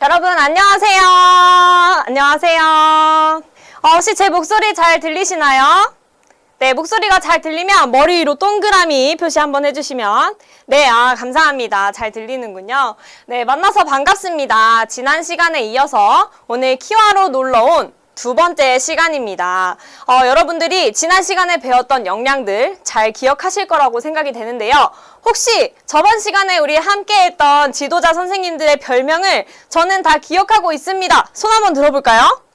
여러분 안녕하세요. 안녕하세요. 어, 혹시 제 목소리 잘 들리시나요? 네, 목소리가 잘 들리면 머리 위로 동그라미 표시 한번 해주시면 네, 아 감사합니다. 잘 들리는군요. 네, 만나서 반갑습니다. 지난 시간에 이어서 오늘 키와로 놀러 온 두 번째 시간입니다. 어, 여러분들이 지난 시간에 배웠던 역량들 잘 기억하실 거라고 생각이 되는데요. 혹시 저번 시간에 우리 함께 했던 지도자 선생님들의 별명을 저는 다 기억하고 있습니다. 손 한번 들어볼까요?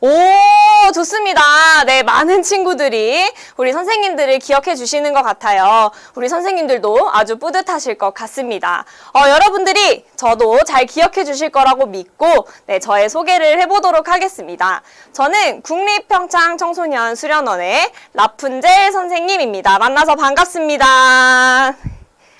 오, 좋습니다. 네, 많은 친구들이 우리 선생님들을 기억해 주시는 것 같아요. 우리 선생님들도 아주 뿌듯하실 것 같습니다. 어, 여러분들이 저도 잘 기억해 주실 거라고 믿고, 네, 저의 소개를 해보도록 하겠습니다. 저는 국립평창 청소년 수련원의 라푼젤 선생님입니다. 만나서 반갑습니다.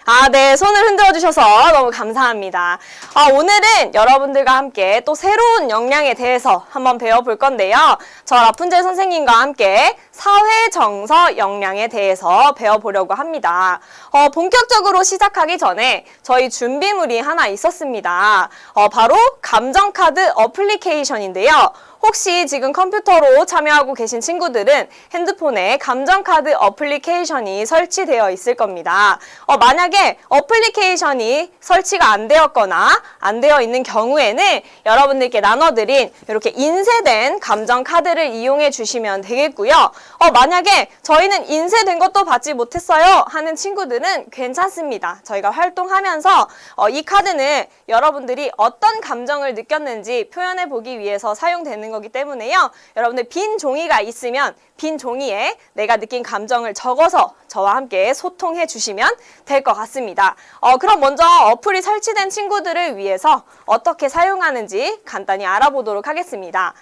아, 네. 손을 흔들어 주셔서 너무 감사합니다. 아, 오늘은 여러분들과 함께 또 새로운 역량에 대해서 한번 배워볼 건데요. 저 라푼젤 선생님과 함께 사회 정서 역량에 대해서 배워보려고 합니다. 어, 본격적으로 시작하기 전에 저희 준비물이 하나 있었습니다. 어, 바로 감정카드 어플리케이션인데요. 혹시 지금 컴퓨터로 참여하고 계신 친구들은 핸드폰에 감정카드 어플리케이션이 설치되어 있을 겁니다. 어, 만약에 어플리케이션이 설치가 안 되었거나 안 되어 있는 경우에는 여러분들께 나눠드린 이렇게 인쇄된 감정카드를 이용해 주시면 되겠고요. 어, 만약에 저희는 인쇄된 것도 받지 못했어요 하는 친구들은 괜찮습니다. 저희가 활동하면서 어, 이 카드는 여러분들이 어떤 감정을 느꼈는지 표현해 보기 위해서 사용되는 거기 때문에요. 여러분들 빈 종이가 있으면 빈 종이에 내가 느낀 감정을 적어서 저와 함께 소통해 주시면 될 것 같습니다. 어, 그럼 먼저 어플이 설치된 친구들을 위해서 어떻게 사용하는지 간단히 알아보도록 하겠습니다.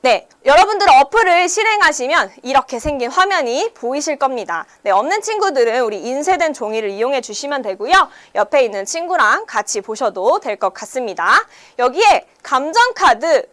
네, 여러분들 어플을 실행하시면 이렇게 생긴 화면이 보이실 겁니다. 네, 없는 친구들은 우리 인쇄된 종이를 이용해 주시면 되고요. 옆에 있는 친구랑 같이 보셔도 될 것 같습니다. 여기에 감정카드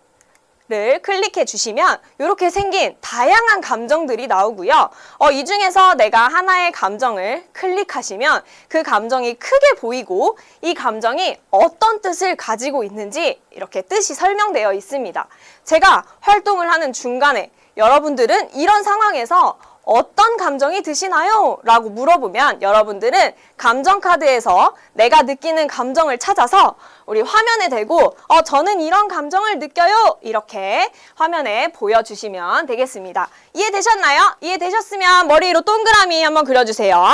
를 클릭해 주시면 이렇게 생긴 다양한 감정들이 나오고요. 어, 이 중에서 내가 하나의 감정을 클릭하시면 그 감정이 크게 보이고 이 감정이 어떤 뜻을 가지고 있는지 이렇게 뜻이 설명되어 있습니다. 제가 활동을 하는 중간에 여러분들은 이런 상황에서 어떤 감정이 드시나요? 라고 물어보면 여러분들은 감정카드에서 내가 느끼는 감정을 찾아서 우리 화면에 대고 어, 저는 이런 감정을 느껴요. 이렇게 화면에 보여주시면 되겠습니다. 이해되셨나요? 이해되셨으면 머리 위로 동그라미 한번 그려주세요.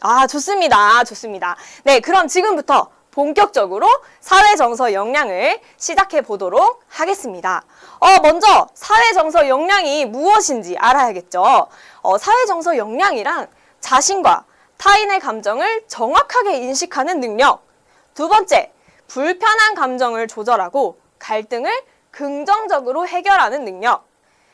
아, 좋습니다. 좋습니다. 네, 그럼 지금부터 본격적으로 사회정서 역량을 시작해 보도록 하겠습니다. 어, 먼저 사회정서 역량이 무엇인지 알아야겠죠. 어, 사회정서 역량이란 자신과 타인의 감정을 정확하게 인식하는 능력. 두 번째, 불편한 감정을 조절하고 갈등을 긍정적으로 해결하는 능력.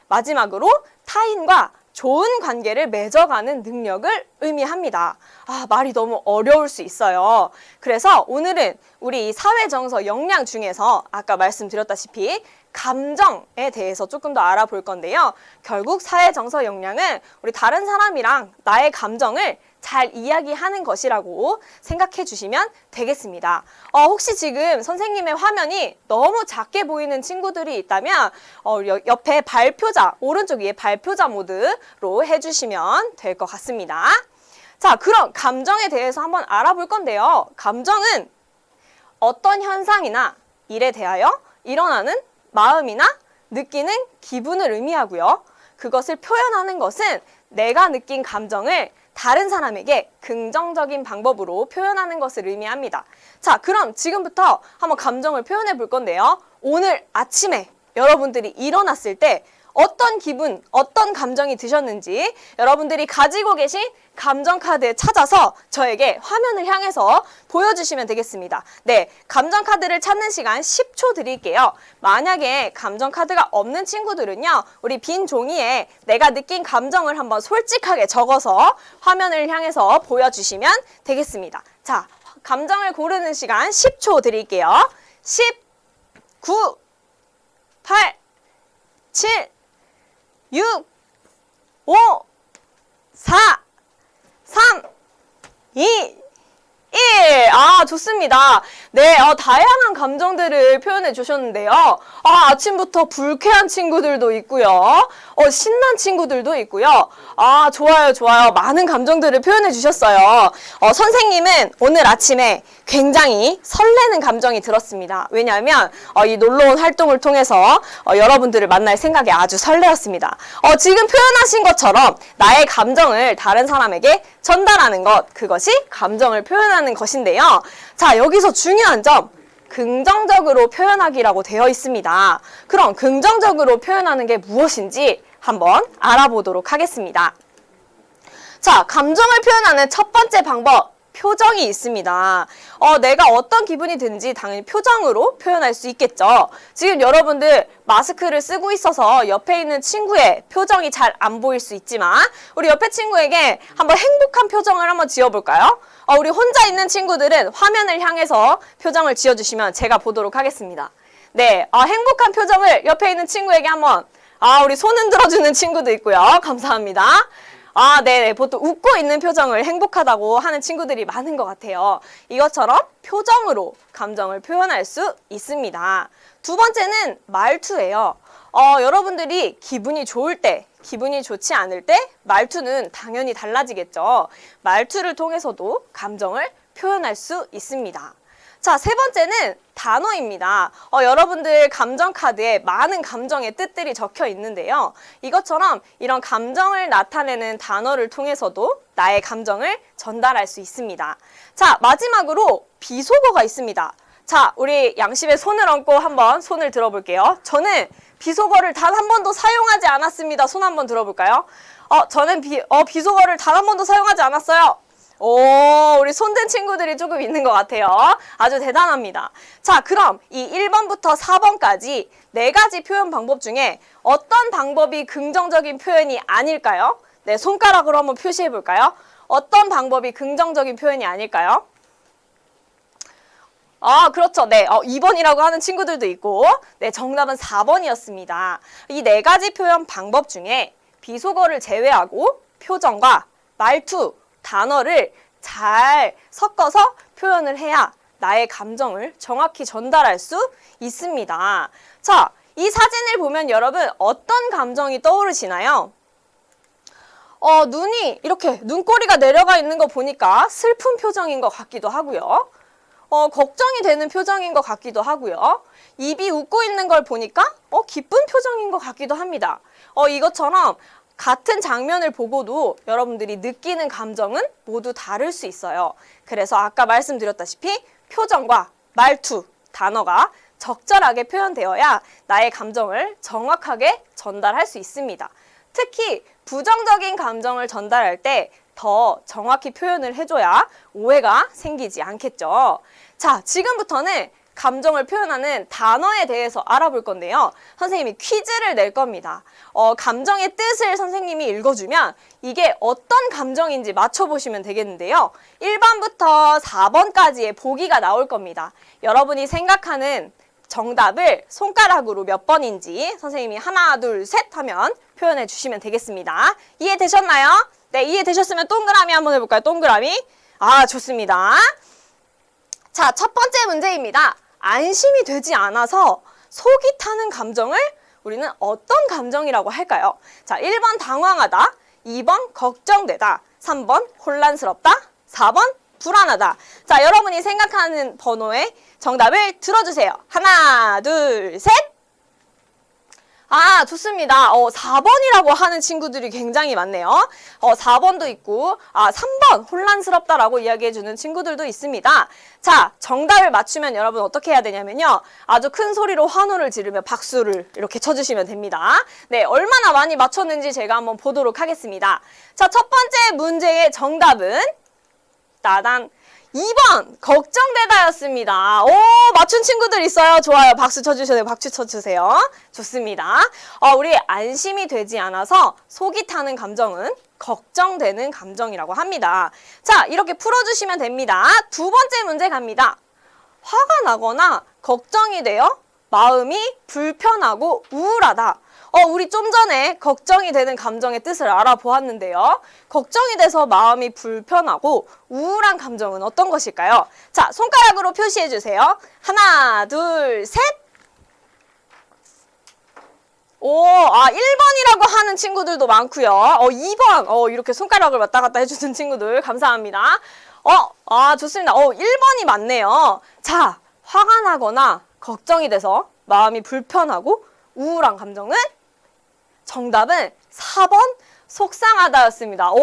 마지막으로 타인과 좋은 관계를 맺어가는 능력을 의미합니다. 아, 말이 너무 어려울 수 있어요. 그래서 오늘은 우리 사회정서 역량 중에서 아까 말씀드렸다시피 감정에 대해서 조금 더 알아볼 건데요. 결국 사회정서 역량은 우리 다른 사람이랑 나의 감정을 잘 이야기하는 것이라고 생각해 주시면 되겠습니다. 어, 혹시 지금 선생님의 화면이 너무 작게 보이는 친구들이 있다면 어, 여- 옆에 발표자, 오른쪽 위에 발표자 모드로 해주시면 될 것 같습니다. 자, 그럼 감정에 대해서 한번 알아볼 건데요. 감정은 어떤 현상이나 일에 대하여 일어나는 마음이나 느끼는 기분을 의미하고요. 그것을 표현하는 것은 내가 느낀 감정을 다른 사람에게 긍정적인 방법으로 표현하는 것을 의미합니다. 자, 그럼 지금부터 한번 감정을 표현해 볼 건데요. 오늘 아침에 여러분들이 일어났을 때 어떤 기분, 어떤 감정이 드셨는지 여러분들이 가지고 계신 감정 카드에 찾아서 저에게 화면을 향해서 보여주시면 되겠습니다. 네, 감정 카드를 찾는 시간 10초 드릴게요. 만약에 감정 카드가 없는 친구들은요, 우리 빈 종이에 내가 느낀 감정을 한번 솔직하게 적어서 화면을 향해서 보여주시면 되겠습니다. 자, 감정을 고르는 시간 10초 드릴게요. 10, 9, 8, 7, ゆおささんい 1. 아, 좋습니다. 네, 어, 다양한 감정들을 표현해 주셨는데요. 아, 아침부터 불쾌한 친구들도 있고요. 어, 신난 친구들도 있고요. 아, 좋아요, 좋아요. 많은 감정들을 표현해 주셨어요. 어, 선생님은 오늘 아침에 굉장히 설레는 감정이 들었습니다. 왜냐하면 어, 이 놀러온 활동을 통해서 어, 여러분들을 만날 생각에 아주 설레었습니다. 어, 지금 표현하신 것처럼 나의 감정을 다른 사람에게 전달하는 것, 그것이 감정을 표현하는 것인데요. 자, 여기서 중요한 점. 긍정적으로 표현하기라고 되어 있습니다. 그럼 긍정적으로 표현하는 게 무엇인지 한번 알아보도록 하겠습니다. 자, 감정을 표현하는 첫 번째 방법. 표정이 있습니다. 어, 내가 어떤 기분이 든지 당연히 표정으로 표현할 수 있겠죠. 지금 여러분들 마스크를 쓰고 있어서 옆에 있는 친구의 표정이 잘 안 보일 수 있지만 우리 옆에 친구에게 한번 행복한 표정을 한번 지어볼까요? 어, 우리 혼자 있는 친구들은 화면을 향해서 표정을 지어주시면 제가 보도록 하겠습니다. 네, 어, 행복한 표정을 옆에 있는 친구에게 한번 아, 우리 손 흔들어주는 친구도 있고요. 감사합니다. 아, 네, 보통 웃고 있는 표정을 행복하다고 하는 친구들이 많은 것 같아요. 이것처럼 표정으로 감정을 표현할 수 있습니다. 두 번째는 말투예요. 어, 여러분들이 기분이 좋을 때, 기분이 좋지 않을 때 말투는 당연히 달라지겠죠. 말투를 통해서도 감정을 표현할 수 있습니다. 자, 세 번째는 단어입니다. 어, 여러분들 감정 카드에 많은 감정의 뜻들이 적혀 있는데요. 이것처럼 이런 감정을 나타내는 단어를 통해서도 나의 감정을 전달할 수 있습니다. 자, 마지막으로 비속어가 있습니다. 자, 우리 양심에 손을 얹고 한번 손을 들어볼게요. 저는 비속어를 단 한 번도 사용하지 않았습니다. 손 한번 들어볼까요? 어, 저는 비, 어, 비속어를 단 한 번도 사용하지 않았어요. 오, 우리 손든 친구들이 조금 있는 것 같아요. 아주 대단합니다. 자, 그럼 이 1번부터 4번까지 네 가지 표현 방법 중에 어떤 방법이 긍정적인 표현이 아닐까요? 네, 손가락으로 한번 표시해 볼까요? 어떤 방법이 긍정적인 표현이 아닐까요? 아, 그렇죠. 네. 어, 2번이라고 하는 친구들도 있고, 네, 정답은 4번이었습니다. 이 네 가지 표현 방법 중에 비속어를 제외하고 표정과 말투, 단어를 잘 섞어서 표현을 해야 나의 감정을 정확히 전달할 수 있습니다. 자, 이 사진을 보면 여러분 어떤 감정이 떠오르시나요? 어, 눈이 이렇게 눈꼬리가 내려가 있는 거 보니까 슬픈 표정인 것 같기도 하고요. 어, 걱정이 되는 표정인 것 같기도 하고요. 입이 웃고 있는 걸 보니까 어, 기쁜 표정인 것 같기도 합니다. 어, 이것처럼 같은 장면을 보고도 여러분들이 느끼는 감정은 모두 다를 수 있어요. 그래서 아까 말씀드렸다시피 표정과 말투, 단어가 적절하게 표현되어야 나의 감정을 정확하게 전달할 수 있습니다. 특히 부정적인 감정을 전달할 때 더 정확히 표현을 해줘야 오해가 생기지 않겠죠. 자, 지금부터는 감정을 표현하는 단어에 대해서 알아볼 건데요. 선생님이 퀴즈를 낼 겁니다. 어, 감정의 뜻을 선생님이 읽어주면 이게 어떤 감정인지 맞춰보시면 되겠는데요. 1번부터 4번까지의 보기가 나올 겁니다. 여러분이 생각하는 정답을 손가락으로 몇 번인지 선생님이 하나, 둘, 셋 하면 표현해 주시면 되겠습니다. 이해되셨나요? 네, 이해되셨으면 동그라미 한번 해볼까요? 동그라미. 아, 좋습니다. 자, 첫 번째 문제입니다. 안심이 되지 않아서 속이 타는 감정을 우리는 어떤 감정이라고 할까요? 자, 1번 당황하다, 2번 걱정되다, 3번 혼란스럽다, 4번 불안하다. 자, 여러분이 생각하는 번호의 정답을 들어주세요. 하나, 둘, 셋. 아, 좋습니다. 어, 4번이라고 하는 친구들이 굉장히 많네요. 어, 4번도 있고, 아, 3번 혼란스럽다라고 이야기해주는 친구들도 있습니다. 자, 정답을 맞추면 여러분 어떻게 해야 되냐면요. 아주 큰 소리로 환호를 지르며 박수를 이렇게 쳐주시면 됩니다. 네, 얼마나 많이 맞췄는지 제가 한번 보도록 하겠습니다. 자, 첫 번째 문제의 정답은 따단 2번 걱정되다였습니다. 오 맞춘 친구들 있어요. 좋아요. 박수 쳐주세요. 박수 쳐주세요. 좋습니다. 어, 우리 안심이 되지 않아서 속이 타는 감정은 걱정되는 감정이라고 합니다. 자 이렇게 풀어주시면 됩니다. 두 번째 문제 갑니다. 화가 나거나 걱정이 되어 마음이 불편하고 우울하다. 어, 우리 좀 전에 걱정이 되는 감정의 뜻을 알아보았는데요. 걱정이 돼서 마음이 불편하고 우울한 감정은 어떤 것일까요? 자, 손가락으로 표시해 주세요. 하나, 둘, 셋. 오, 아, 1번이라고 하는 친구들도 많고요. 어, 2번. 어, 이렇게 손가락을 왔다 갔다 해주는 친구들 감사합니다. 어, 아, 좋습니다. 어, 1번이 맞네요. 자, 화가 나거나 걱정이 돼서 마음이 불편하고 우울한 감정은 정답은 4번 속상하다였습니다. 오,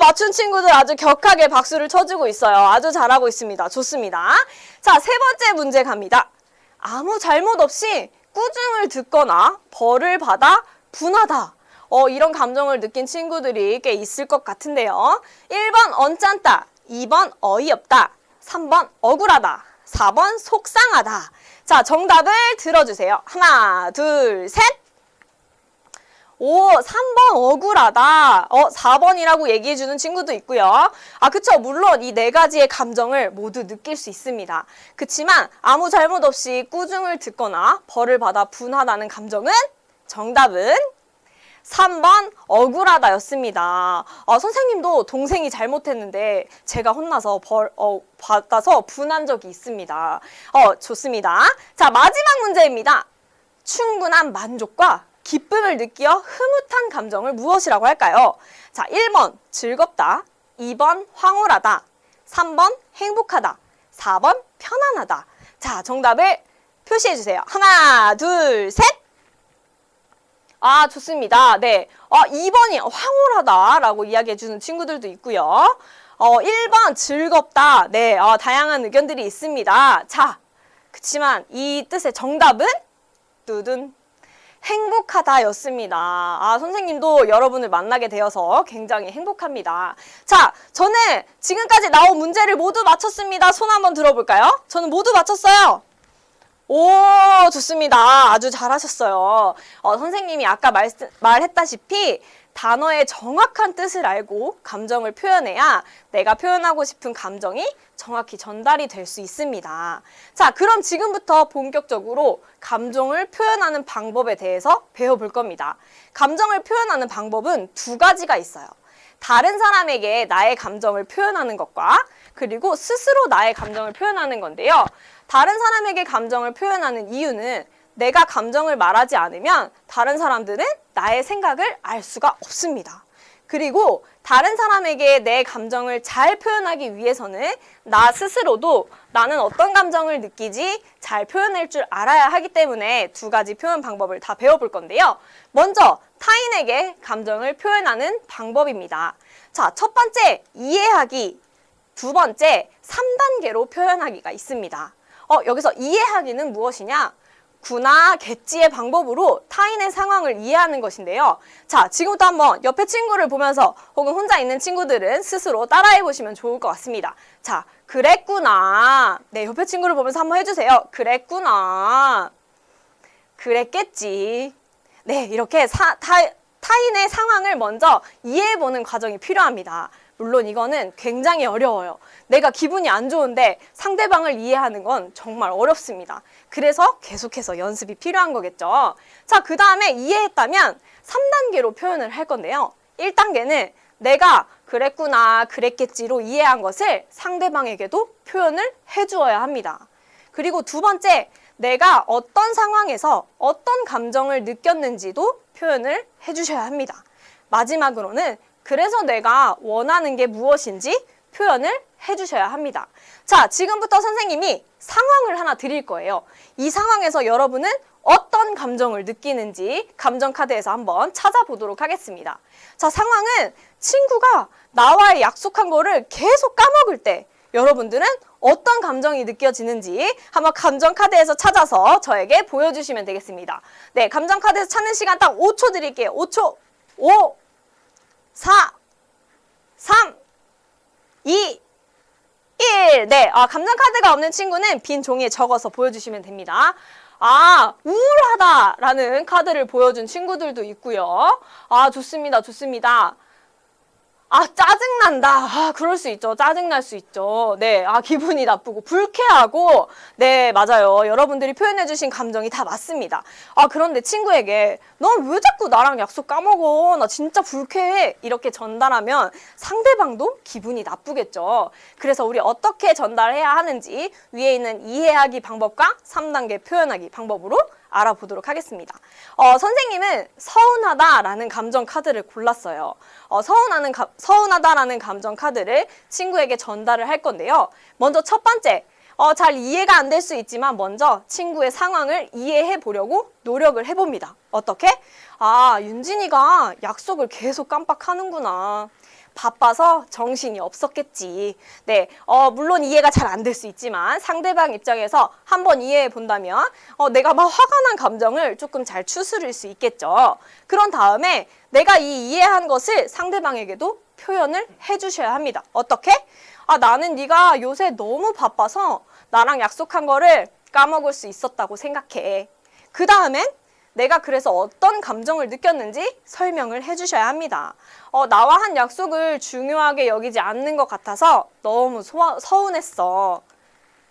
맞춘 친구들 아주 격하게 박수를 쳐주고 있어요. 아주 잘하고 있습니다. 좋습니다. 자, 세 번째 문제 갑니다. 아무 잘못 없이 꾸중을 듣거나 벌을 받아 분하다. 어, 이런 감정을 느낀 친구들이 꽤 있을 것 같은데요. 1번 언짢다, 2번 어이없다, 3번 억울하다, 4번 속상하다. 자, 정답을 들어주세요. 하나, 둘, 셋. 오, 3번 억울하다. 어, 4번이라고 얘기해 주는 친구도 있고요. 아, 그쵸. 물론 이 네 가지의 감정을 모두 느낄 수 있습니다. 그치만 아무 잘못 없이 꾸중을 듣거나 벌을 받아 분하다는 감정은 정답은 3번 억울하다였습니다. 어, 선생님도 동생이 잘못했는데 제가 혼나서 벌 어, 받아서 분한 적이 있습니다. 어, 좋습니다. 자, 마지막 문제입니다. 충분한 만족과 기쁨을 느끼어 흐뭇한 감정을 무엇이라고 할까요? 자, 1번 즐겁다, 2번 황홀하다, 3번 행복하다, 4번 편안하다. 자, 정답을 표시해 주세요. 하나, 둘, 셋. 아, 좋습니다. 네. 어, 2번이 황홀하다라고 이야기해 주는 친구들도 있고요. 어, 1번 즐겁다. 네. 어, 다양한 의견들이 있습니다. 자, 그치만 이 뜻의 정답은 뚜둔 행복하다였습니다. 아, 선생님도 여러분을 만나게 되어서 굉장히 행복합니다. 자, 저는 지금까지 나온 문제를 모두 맞췄습니다. 손 한번 들어볼까요? 저는 모두 맞췄어요. 오, 좋습니다. 아주 잘하셨어요. 어, 선생님이 아까 말, 말했다시피 단어의 정확한 뜻을 알고 감정을 표현해야 내가 표현하고 싶은 감정이 정확히 전달이 될 수 있습니다. 자, 그럼 지금부터 본격적으로 감정을 표현하는 방법에 대해서 배워볼 겁니다. 감정을 표현하는 방법은 두 가지가 있어요. 다른 사람에게 나의 감정을 표현하는 것과 그리고 스스로 나의 감정을 표현하는 건데요. 다른 사람에게 감정을 표현하는 이유는 내가 감정을 말하지 않으면 다른 사람들은 나의 생각을 알 수가 없습니다. 그리고 다른 사람에게 내 감정을 잘 표현하기 위해서는 나 스스로도 나는 어떤 감정을 느끼지 잘 표현할 줄 알아야 하기 때문에 두 가지 표현 방법을 다 배워볼 건데요. 먼저 타인에게 감정을 표현하는 방법입니다. 자, 첫 번째 이해하기, 두 번째 3단계로 표현하기가 있습니다. 어, 여기서 이해하기는 무엇이냐? 구나 객지의 방법으로 타인의 상황을 이해하는 것인데요. 자, 지금부터 한번 옆에 친구를 보면서 혹은 혼자 있는 친구들은 스스로 따라해 보시면 좋을 것 같습니다. 자, 그랬구나. 네, 옆에 친구를 보면서 한번 해주세요. 그랬구나. 그랬겠지. 네, 이렇게 사, 타, 타인의 상황을 먼저 이해해보는 과정이 필요합니다. 물론 이거는 굉장히 어려워요. 내가 기분이 안 좋은데 상대방을 이해하는 건 정말 어렵습니다. 그래서 계속해서 연습이 필요한 거겠죠. 자, 그 다음에 이해했다면 3단계로 표현을 할 건데요. 1단계는 내가 그랬구나, 그랬겠지로 이해한 것을 상대방에게도 표현을 해주어야 합니다. 그리고 두 번째, 내가 어떤 상황에서 어떤 감정을 느꼈는지도 표현을 해주셔야 합니다. 마지막으로는 그래서 내가 원하는 게 무엇인지 표현을 해주셔야 합니다. 자, 지금부터 선생님이 상황을 하나 드릴 거예요. 이 상황에서 여러분은 어떤 감정을 느끼는지 감정 카드에서 한번 찾아보도록 하겠습니다. 자, 상황은 친구가 나와의 약속한 거를 계속 까먹을 때 여러분들은 어떤 감정이 느껴지는지 한번 감정 카드에서 찾아서 저에게 보여주시면 되겠습니다. 네, 감정 카드에서 찾는 시간 딱 5초 드릴게요. 5초. 5, 4, 3, 2, 1. 네, 아, 감정 카드가 없는 친구는 빈 종이에 적어서 보여주시면 됩니다. 아, 우울하다라는 카드를 보여준 친구들도 있고요. 아, 좋습니다. 좋습니다. 아, 짜증난다. 아, 그럴 수 있죠. 짜증날 수 있죠. 네. 아, 기분이 나쁘고, 불쾌하고, 네, 맞아요. 여러분들이 표현해 주신 감정이 다 맞습니다. 아, 그런데 친구에게, 넌 왜 자꾸 나랑 약속 까먹어? 나 진짜 불쾌해. 이렇게 전달하면 상대방도 기분이 나쁘겠죠. 그래서 우리 어떻게 전달해야 하는지 위에 있는 이해하기 방법과 3단계 표현하기 방법으로 알아보도록 하겠습니다. 어, 선생님은 서운하다라는 감정 카드를 골랐어요. 어, 서운하는 가- 서운하다라는 감정 카드를 친구에게 전달을 할 건데요. 먼저 첫 번째, 어, 잘 이해가 안 될 수 있지만 먼저 친구의 상황을 이해해 보려고 노력을 해봅니다. 어떻게? 아, 윤진이가 약속을 계속 깜빡하는구나. 바빠서 정신이 없었겠지. 네, 어, 물론 이해가 잘 안 될 수 있지만 상대방 입장에서 한번 이해해 본다면 어, 내가 막 화가 난 감정을 조금 잘 추스릴 수 있겠죠. 그런 다음에 내가 이 이해한 것을 상대방에게도 표현을 해주셔야 합니다. 어떻게? 아, 나는 네가 요새 너무 바빠서 나랑 약속한 거를 까먹을 수 있었다고 생각해. 그 다음엔 내가 그래서 어떤 감정을 느꼈는지 설명을 해주셔야 합니다. 어, 나와 한 약속을 중요하게 여기지 않는 것 같아서 너무 소화, 서운했어.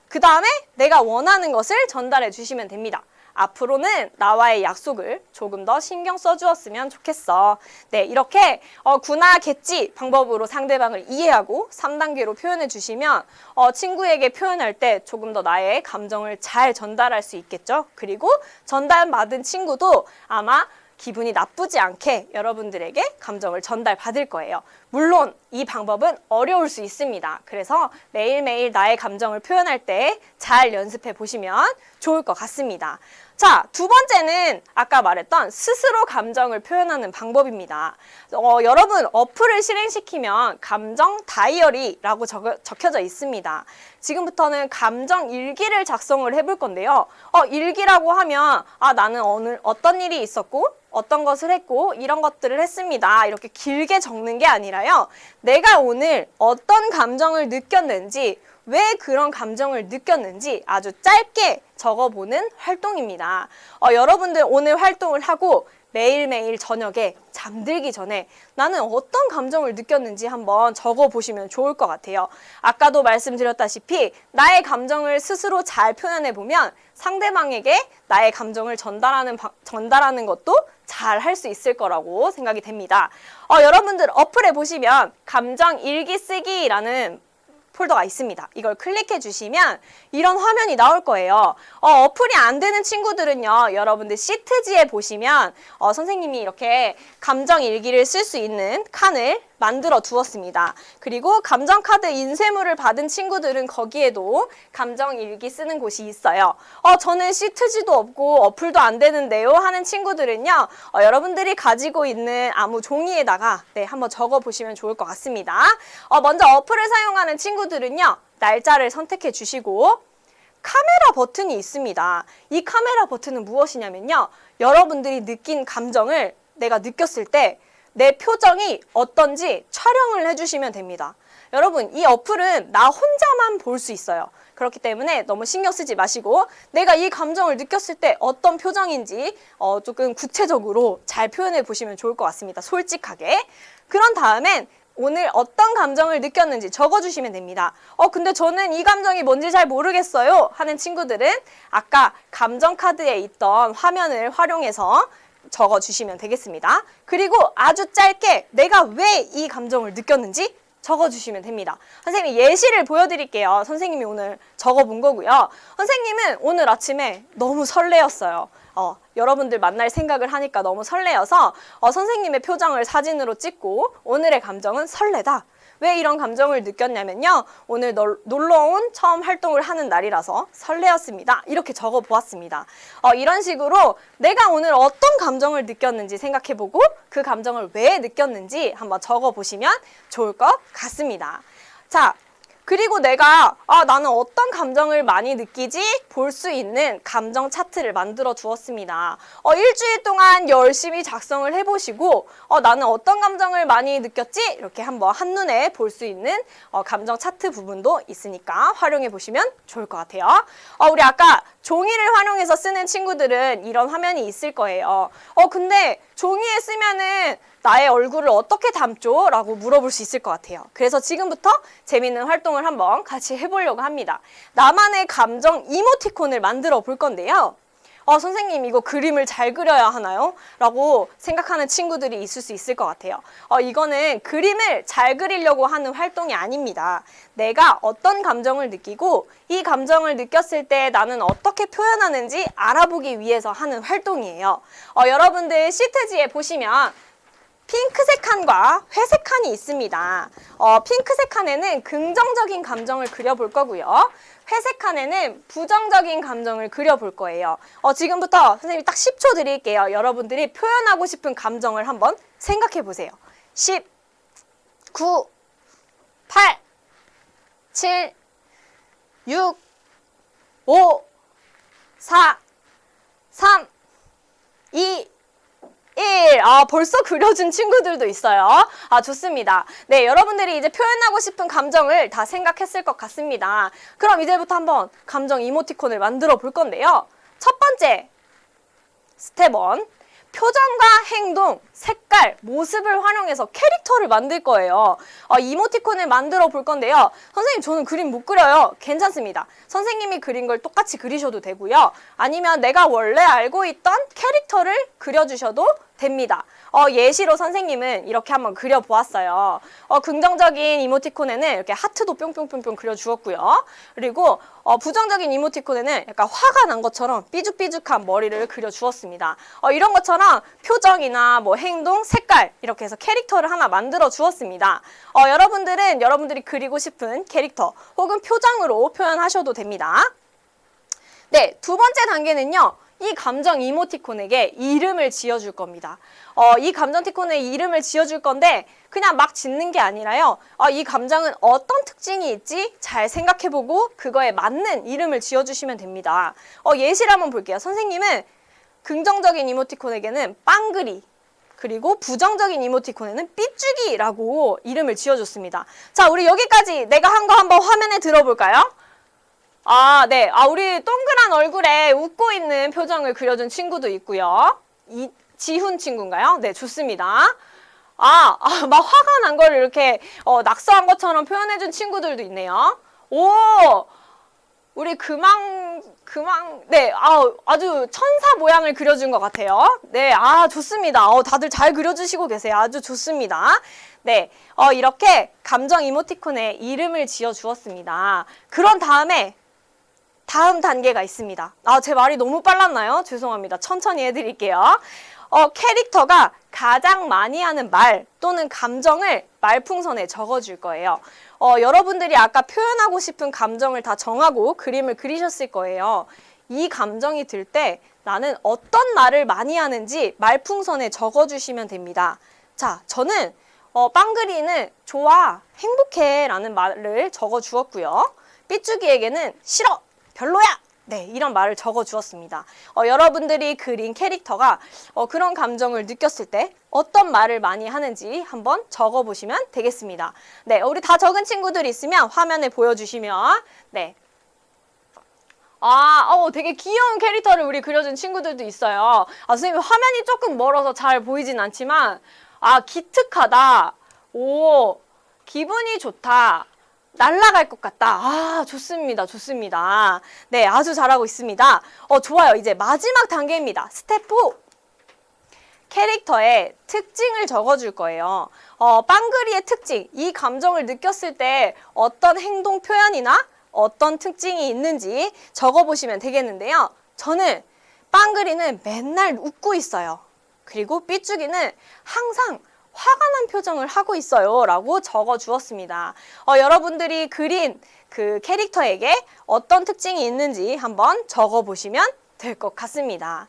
그 다음에 내가 원하는 것을 전달해 주시면 됩니다. 앞으로는 나와의 약속을 조금 더 신경 써주었으면 좋겠어. 네, 이렇게 어, 구나 겠지 방법으로 상대방을 이해하고 3단계로 표현해 주시면 어, 친구에게 표현할 때 조금 더 나의 감정을 잘 전달할 수 있겠죠. 그리고 전달받은 친구도 아마 기분이 나쁘지 않게 여러분들에게 감정을 전달받을 거예요. 물론 이 방법은 어려울 수 있습니다. 그래서 매일매일 나의 감정을 표현할 때 잘 연습해 보시면 좋을 것 같습니다. 자, 두 번째는 아까 말했던 스스로 감정을 표현하는 방법입니다. 어, 여러분, 어플을 실행시키면 감정 다이어리라고 적, 적혀져 있습니다. 지금부터는 감정 일기를 작성을 해볼 건데요. 어, 일기라고 하면, 아, 나는 오늘 어떤 일이 있었고, 어떤 것을 했고, 이런 것들을 했습니다. 이렇게 길게 적는 게 아니라요. 내가 오늘 어떤 감정을 느꼈는지, 왜 그런 감정을 느꼈는지 아주 짧게 적어보는 활동입니다. 어, 여러분들 오늘 활동을 하고 매일매일 저녁에 잠들기 전에 나는 어떤 감정을 느꼈는지 한번 적어 보시면 좋을 것 같아요. 아까도 말씀드렸다시피 나의 감정을 스스로 잘 표현해 보면 상대방에게 나의 감정을 전달하는, 바- 전달하는 것도 잘 할 수 있을 거라고 생각이 됩니다. 어, 여러분들 어플에 보시면 감정 일기 쓰기라는 폴더가 있습니다. 이걸 클릭해 주시면 이런 화면이 나올 거예요. 어, 어플이 안 되는 친구들은요, 여러분들 시트지에 보시면 어, 선생님이 이렇게 감정 일기를 쓸 수 있는 칸을 만들어 두었습니다. 그리고 감정 카드 인쇄물을 받은 친구들은 거기에도 감정 일기 쓰는 곳이 있어요. 어, 저는 시트지도 없고 어플도 안 되는데요 하는 친구들은요, 어, 여러분들이 가지고 있는 아무 종이에다가 네, 한번 적어 보시면 좋을 것 같습니다. 어, 먼저 어플을 사용하는 친구들은요, 날짜를 선택해 주시고 카메라 버튼이 있습니다. 이 카메라 버튼은 무엇이냐면요. 여러분들이 느낀 감정을 내가 느꼈을 때 내 표정이 어떤지 촬영을 해주시면 됩니다. 여러분, 이 어플은 나 혼자만 볼 수 있어요. 그렇기 때문에 너무 신경 쓰지 마시고 내가 이 감정을 느꼈을 때 어떤 표정인지 어, 조금 구체적으로 잘 표현해 보시면 좋을 것 같습니다. 솔직하게. 그런 다음엔 오늘 어떤 감정을 느꼈는지 적어주시면 됩니다. 어, 근데 저는 이 감정이 뭔지 잘 모르겠어요. 하는 친구들은 아까 감정 카드에 있던 화면을 활용해서 적어주시면 되겠습니다. 그리고 아주 짧게 내가 왜 이 감정을 느꼈는지 적어주시면 됩니다. 선생님이 예시를 보여드릴게요. 선생님이 오늘 적어본 거고요. 선생님은 오늘 아침에 너무 설레었어요. 어, 여러분들 만날 생각을 하니까 너무 설레어서 어, 선생님의 표정을 사진으로 찍고 오늘의 감정은 설레다. 왜 이런 감정을 느꼈냐면요. 오늘 널- 놀러온 처음 활동을 하는 날이라서 설레었습니다. 이렇게 적어 보았습니다. 어, 이런 식으로 내가 오늘 어떤 감정을 느꼈는지 생각해 보고 그 감정을 왜 느꼈는지 한번 적어 보시면 좋을 것 같습니다. 자, 그리고 내가 아 나는 어떤 감정을 많이 느끼지 볼 수 있는 감정 차트를 만들어 두었습니다. 어, 일주일 동안 열심히 작성을 해보시고 어, 나는 어떤 감정을 많이 느꼈지 이렇게 한번 한눈에 볼 수 있는 어, 감정 차트 부분도 있으니까 활용해 보시면 좋을 것 같아요. 어, 우리 아까 종이를 활용해서 쓰는 친구들은 이런 화면이 있을 거예요. 어 근데 종이에 쓰면은 나의 얼굴을 어떻게 담죠? 라고 물어볼 수 있을 것 같아요. 그래서 지금부터 재밌는 활동을 한번 같이 해보려고 합니다. 나만의 감정 이모티콘을 만들어 볼 건데요. 어, 선생님, 이거 그림을 잘 그려야 하나요? 라고 생각하는 친구들이 있을 수 있을 것 같아요. 어, 이거는 그림을 잘 그리려고 하는 활동이 아닙니다. 내가 어떤 감정을 느끼고 이 감정을 느꼈을 때 나는 어떻게 표현하는지 알아보기 위해서 하는 활동이에요. 어, 여러분들 시트지에 보시면 핑크색 칸과 회색 칸이 있습니다. 어, 핑크색 칸에는 긍정적인 감정을 그려볼 거고요. 회색 칸에는 부정적인 감정을 그려볼 거예요. 어, 지금부터 선생님이 딱 10초 드릴게요. 여러분들이 표현하고 싶은 감정을 한번 생각해 보세요. 10, 9, 8, 7, 6, 5, 4, 3, 2, 1. 아, 벌써 그려준 친구들도 있어요. 아, 좋습니다. 네, 여러분들이 이제 표현하고 싶은 감정을 다 생각했을 것 같습니다. 그럼 이제부터 한번 감정 이모티콘을 만들어 볼 건데요. 첫 번째, 스텝 1. 표정과 행동, 색깔, 모습을 활용해서 캐릭터를 만들 거예요. 어, 이모티콘을 만들어 볼 건데요. 선생님, 저는 그림 못 그려요. 괜찮습니다. 선생님이 그린 걸 똑같이 그리셔도 되고요. 아니면 내가 원래 알고 있던 캐릭터를 그려주셔도 됩니다. 어, 예시로 선생님은 이렇게 한번 그려보았어요. 어, 긍정적인 이모티콘에는 이렇게 하트도 뿅뿅뿅뿅 그려주었고요. 그리고 어, 부정적인 이모티콘에는 약간 화가 난 것처럼 삐죽삐죽한 머리를 그려주었습니다. 어, 이런 것처럼 표정이나 뭐 행동, 색깔 이렇게 해서 캐릭터를 하나 만들어 주었습니다. 어, 여러분들은 여러분들이 그리고 싶은 캐릭터 혹은 표정으로 표현하셔도 됩니다. 네, 두 번째 단계는요. 이 감정 이모티콘에게 이름을 지어줄 겁니다. 어, 이 감정 티콘에 이름을 지어줄 건데 그냥 막 짓는 게 아니라요. 어, 이 감정은 어떤 특징이 있지? 잘 생각해보고 그거에 맞는 이름을 지어주시면 됩니다. 어, 예시를 한번 볼게요. 선생님은 긍정적인 이모티콘에게는 빵그리 그리고 부정적인 이모티콘에는 삐죽이라고 이름을 지어줬습니다. 자, 우리 여기까지 내가 한 거 한번 화면에 들어볼까요? 아, 네. 아, 우리 동그란 얼굴에 웃고 있는 표정을 그려준 친구도 있고요. 이, 지훈 친구인가요? 네, 좋습니다. 아, 아, 막 화가 난 걸 이렇게 어, 낙서한 것처럼 표현해준 친구들도 있네요. 오! 우리 금왕, 금왕, 네, 아, 아주 천사 모양을 그려준 것 같아요. 네, 아, 좋습니다. 어, 다들 잘 그려주시고 계세요. 아주 좋습니다. 네, 어, 이렇게 감정 이모티콘에 이름을 지어 주었습니다. 그런 다음에 다음 단계가 있습니다. 아, 제 말이 너무 빨랐나요? 죄송합니다. 천천히 해드릴게요. 어, 캐릭터가 가장 많이 하는 말 또는 감정을 말풍선에 적어줄 거예요. 어, 여러분들이 아까 표현하고 싶은 감정을 다 정하고 그림을 그리셨을 거예요. 이 감정이 들 때 나는 어떤 말을 많이 하는지 말풍선에 적어주시면 됩니다. 자, 저는 어, 빵그리는 좋아, 행복해 라는 말을 적어 주었고요. 삐쭈기에게는 싫어, 별로야! 네, 이런 말을 적어 주었습니다. 어, 여러분들이 그린 캐릭터가 어, 그런 감정을 느꼈을 때 어떤 말을 많이 하는지 한번 적어 보시면 되겠습니다. 네, 우리 다 적은 친구들 있으면 화면에 보여주시면, 네. 아, 어, 되게 귀여운 캐릭터를 우리 그려준 친구들도 있어요. 아, 선생님, 화면이 조금 멀어서 잘 보이진 않지만, 아, 기특하다. 오, 기분이 좋다. 날아갈 것 같다. 아, 좋습니다. 좋습니다. 네, 아주 잘하고 있습니다. 어, 좋아요. 이제 마지막 단계입니다. 스텝 4. 캐릭터의 특징을 적어줄 거예요. 어, 빵그리의 특징, 이 감정을 느꼈을 때 어떤 행동 표현이나 어떤 특징이 있는지 적어보시면 되겠는데요. 저는 빵그리는 맨날 웃고 있어요. 그리고 삐쭈기는 항상 화가 난 표정을 하고 있어요. 라고 적어 주었습니다. 어, 여러분들이 그린 그 캐릭터에게 어떤 특징이 있는지 한번 적어 보시면 될 것 같습니다.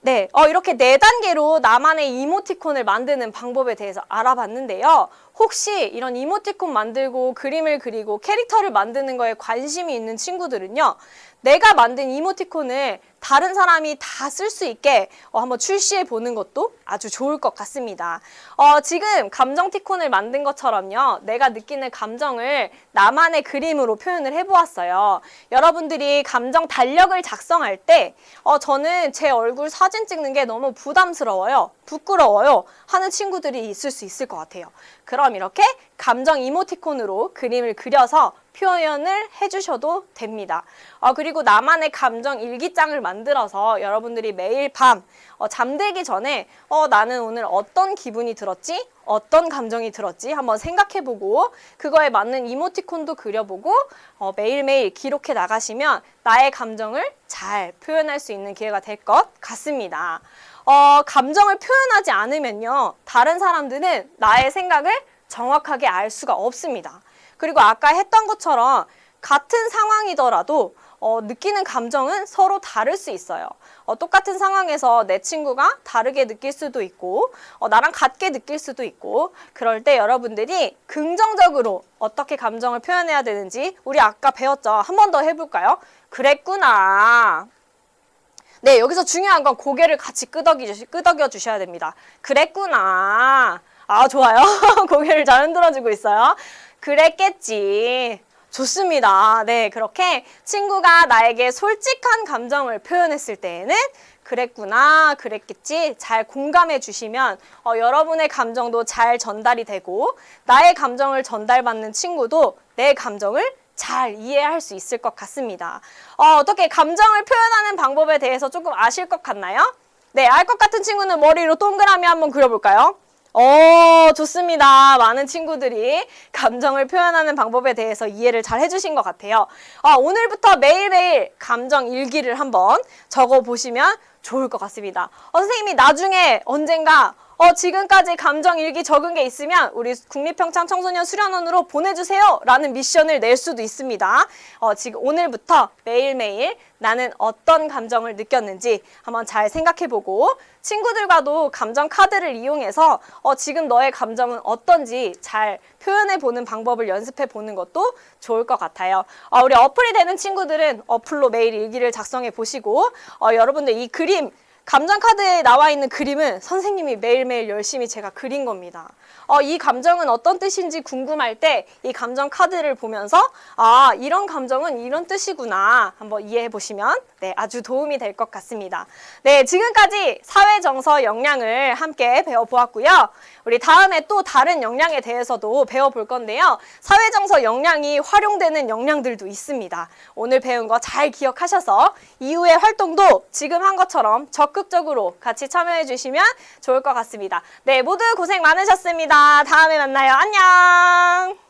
네, 어, 이렇게 네 단계로 나만의 이모티콘을 만드는 방법에 대해서 알아봤는데요. 혹시 이런 이모티콘 만들고 그림을 그리고 캐릭터를 만드는 거에 관심이 있는 친구들은요. 내가 만든 이모티콘을 다른 사람이 다 쓸 수 있게 어, 한번 출시해 보는 것도 아주 좋을 것 같습니다. 어, 지금 감정 티콘을 만든 것처럼요. 내가 느끼는 감정을 나만의 그림으로 표현을 해보았어요. 여러분들이 감정 달력을 작성할 때 어, 저는 제 얼굴 사진 찍는 게 너무 부담스러워요. 부끄러워요. 하는 친구들이 있을 수 있을 것 같아요. 그럼 이렇게 감정 이모티콘으로 그림을 그려서 표현을 해주셔도 됩니다. 어, 그리고 나만의 감정 일기장을 만들어서 여러분들이 매일 밤 어, 잠들기 전에 어, 나는 오늘 어떤 기분이 들었지? 어떤 감정이 들었지? 한번 생각해보고 그거에 맞는 이모티콘도 그려보고 어, 매일매일 기록해 나가시면 나의 감정을 잘 표현할 수 있는 기회가 될 것 같습니다. 어, 감정을 표현하지 않으면요. 다른 사람들은 나의 생각을 정확하게 알 수가 없습니다. 그리고 아까 했던 것처럼 같은 상황이더라도 어, 느끼는 감정은 서로 다를 수 있어요. 어, 똑같은 상황에서 내 친구가 다르게 느낄 수도 있고, 어, 나랑 같게 느낄 수도 있고, 그럴 때 여러분들이 긍정적으로 어떻게 감정을 표현해야 되는지 우리 아까 배웠죠. 한 번 더 해볼까요? 그랬구나. 네, 여기서 중요한 건 고개를 같이 끄덕이, 끄덕여 주셔야 됩니다. 그랬구나. 아, 좋아요. 고개를 잘 흔들어 주고 있어요. 그랬겠지. 좋습니다. 네, 그렇게 친구가 나에게 솔직한 감정을 표현했을 때에는 그랬구나, 그랬겠지. 잘 공감해 주시면 어, 여러분의 감정도 잘 전달이 되고 나의 감정을 전달받는 친구도 내 감정을 잘 이해할 수 있을 것 같습니다. 어, 어떻게 감정을 표현하는 방법에 대해서 조금 아실 것 같나요? 네, 알 것 같은 친구는 머리로 동그라미 한번 그려볼까요? 어, 좋습니다. 많은 친구들이 감정을 표현하는 방법에 대해서 이해를 잘 해주신 것 같아요. 아, 오늘부터 매일매일 감정 일기를 한번 적어 보시면 좋을 것 같습니다. 어, 선생님이 나중에 언젠가 어, 지금까지 감정 일기 적은 게 있으면 우리 국립평창 청소년 수련원으로 보내주세요. 라는 미션을 낼 수도 있습니다. 어, 지금 오늘부터 매일매일 나는 어떤 감정을 느꼈는지 한번 잘 생각해보고 친구들과도 감정 카드를 이용해서 어, 지금 너의 감정은 어떤지 잘 표현해보는 방법을 연습해보는 것도 좋을 것 같아요. 어, 우리 어플이 되는 친구들은 어플로 매일 일기를 작성해 보시고 어, 여러분들 이 그림 감정 카드에 나와 있는 그림은 선생님이 매일매일 열심히 제가 그린 겁니다. 어, 이 감정은 어떤 뜻인지 궁금할 때 이 감정 카드를 보면서 아, 이런 감정은 이런 뜻이구나 한번 이해해 보시면 네, 아주 도움이 될 것 같습니다. 네, 지금까지 사회 정서 역량을 함께 배워 보았고요. 우리 다음에 또 다른 역량에 대해서도 배워 볼 건데요. 사회 정서 역량이 활용되는 역량들도 있습니다. 오늘 배운 거 잘 기억하셔서 이후의 활동도 지금 한 것처럼 적극적으로 같이 참여해 주시면 좋을 것 같습니다. 네, 모두 고생 많으셨습니다. 다음에 만나요. 안녕!